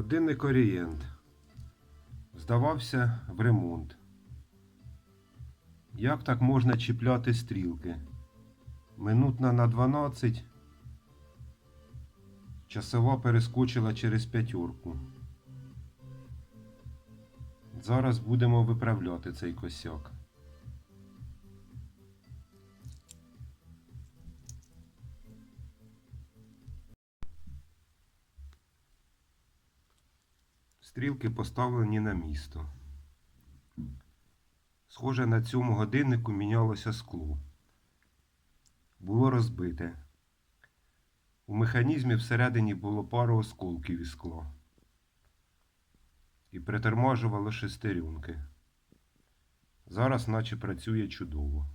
Годинник Орієнт. Здавався в ремонт. Як так можна чіпляти стрілки? Минутна на 12. Часова перескочила через п'ятерку. Зараз будемо виправляти цей косяк. Стрілки поставлені на місто. Схоже, на цьому годиннику мінялося скло. Було розбите. У механізмі всередині було пару осколків із скла. І притормажувало шестерюнки. Зараз наче працює чудово.